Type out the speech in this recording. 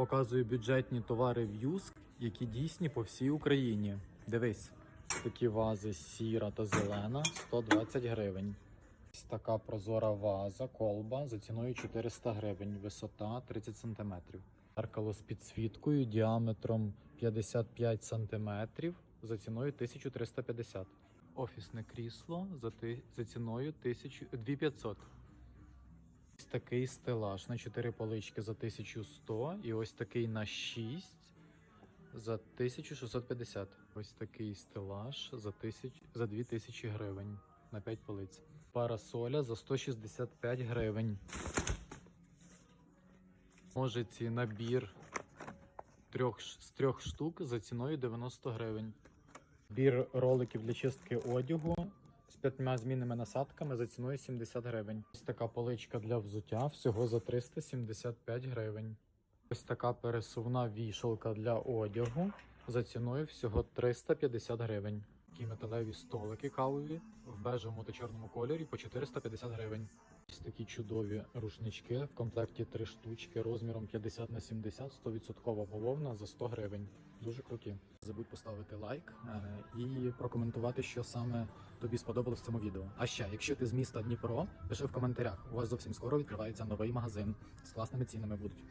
Показую бюджетні товари в Юск, які дійсні по всій Україні. Дивись, такі вази сіра та зелена 120 гривень. Ось така прозора ваза, колба за ціною 400 гривень, висота 30 см. Зеркало з підсвіткою діаметром 55 см за ціною 1350 Офісне крісло за, ціною 1000 2500 Ось такий стелаж на 4 полички за 1100 і ось такий на 6 за 1650. Ось такий стелаж за, 1000, за 2000 гривень на 5 полиць. Парасоля за 165 гривень. Ножиці набір трьох, з трьох штук за ціною 90 гривень. Бір роликів для чистки одягу п'ятьма змінними насадками за ціною 70 гривень. Ось така поличка для взуття всього за 375 гривень. Ось така пересувна вішалка для одягу за ціною всього 350 гривень. Такі металеві столики кавові в бежевому та чорному кольорі по 450 гривень. Ось такі чудові рушнички в комплекті три штучки розміром 50 на 70, 100% головна за 100 гривень. Дуже круті. Забудь поставити лайк е, і прокоментувати, що саме тобі сподобалось в цьому відео. А ще, якщо ти з міста Дніпро, пиши в коментарях. У вас зовсім скоро відкривається новий магазин з класними цінами будуть.